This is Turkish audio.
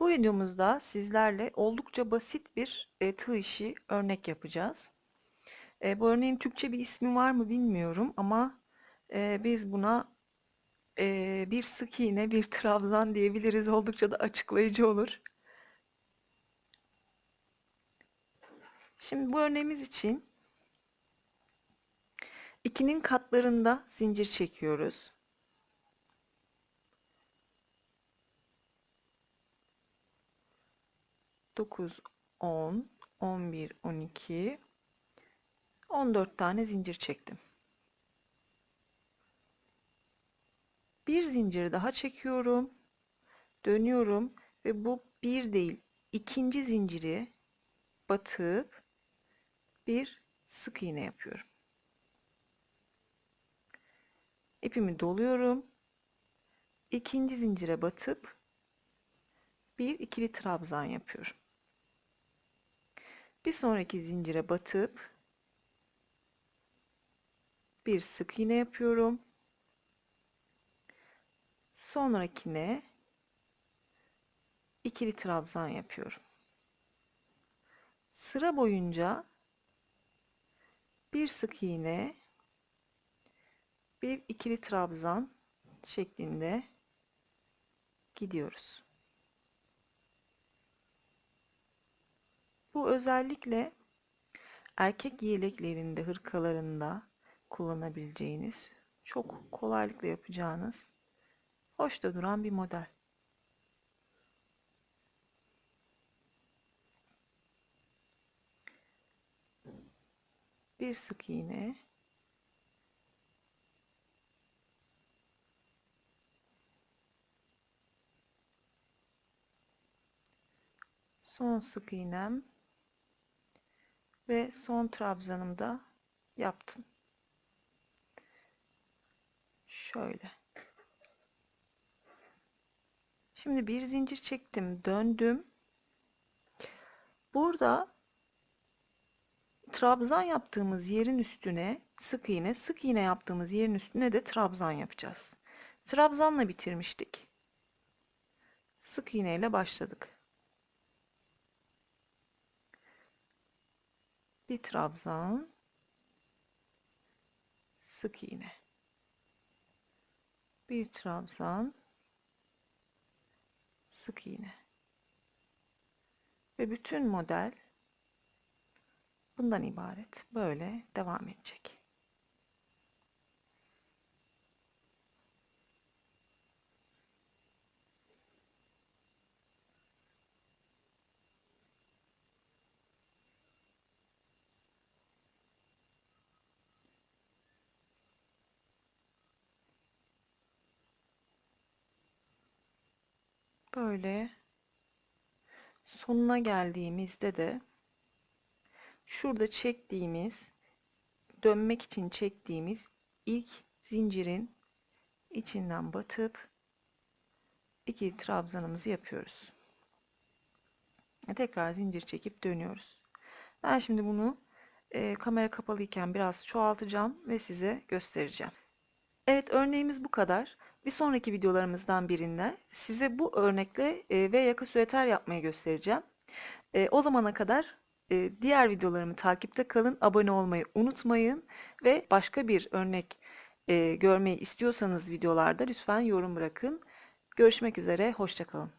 Bu videomuzda sizlerle oldukça basit bir e, tığ işi örnek yapacağız. E, bu örneğin Türkçe bir ismi var mı bilmiyorum ama e, biz buna e, bir sık iğne, bir trabzan diyebiliriz. Oldukça da açıklayıcı olur. Şimdi bu örneğimiz için ikinin katlarında zincir çekiyoruz. Dokuz, on, on bir, on iki, on dört tane zincir çektim. Bir zincir daha çekiyorum. Dönüyorum ve bu bir değil ikinci zinciri batıp bir sık iğne yapıyorum. İpimi doluyorum. İkinci zincire batıp bir ikili trabzan yapıyorum. Bir sonraki zincire batıp bir sık iğne yapıyorum. Sonrakine ikili trabzan yapıyorum. Sıra boyunca bir sık iğne, bir ikili trabzan şeklinde gidiyoruz. Bu özellikle erkek yeleklerinde, hırkalarında kullanabileceğiniz, çok kolaylıkla yapacağınız, hoş da duran bir model. Bir sık iğne, son sık iğnem ve son trabzanımı da yaptım. Şöyle. Şimdi bir zincir çektim, döndüm. Burada trabzan yaptığımız yerin üstüne sık iğne, sık iğne yaptığımız yerin üstüne de trabzan yapacağız. Trabzanla bitirmiştik. Sık iğne ile başladık. Bir trabzan, sık iğne. Bir trabzan, sık iğne. Ve bütün model bundan ibaret. Böyle devam edecek. Böyle sonuna geldiğimizde de şurada çektiğimiz dönmek için çektiğimiz ilk zincirin içinden batıp iki trabzanımızı yapıyoruz. Tekrar zincir çekip dönüyoruz. Ben şimdi bunu e, kamera kapalıyken biraz çoğaltacağım ve size göstereceğim. Evet örneğimiz bu kadar. Bir sonraki videolarımızdan birinde size bu örnekle e, V yaka süeter yapmayı göstereceğim. E, o zamana kadar e, diğer videolarımı takipte kalın, abone olmayı unutmayın ve başka bir örnek e, görmeyi istiyorsanız videolarda lütfen yorum bırakın. Görüşmek üzere, hoşçakalın.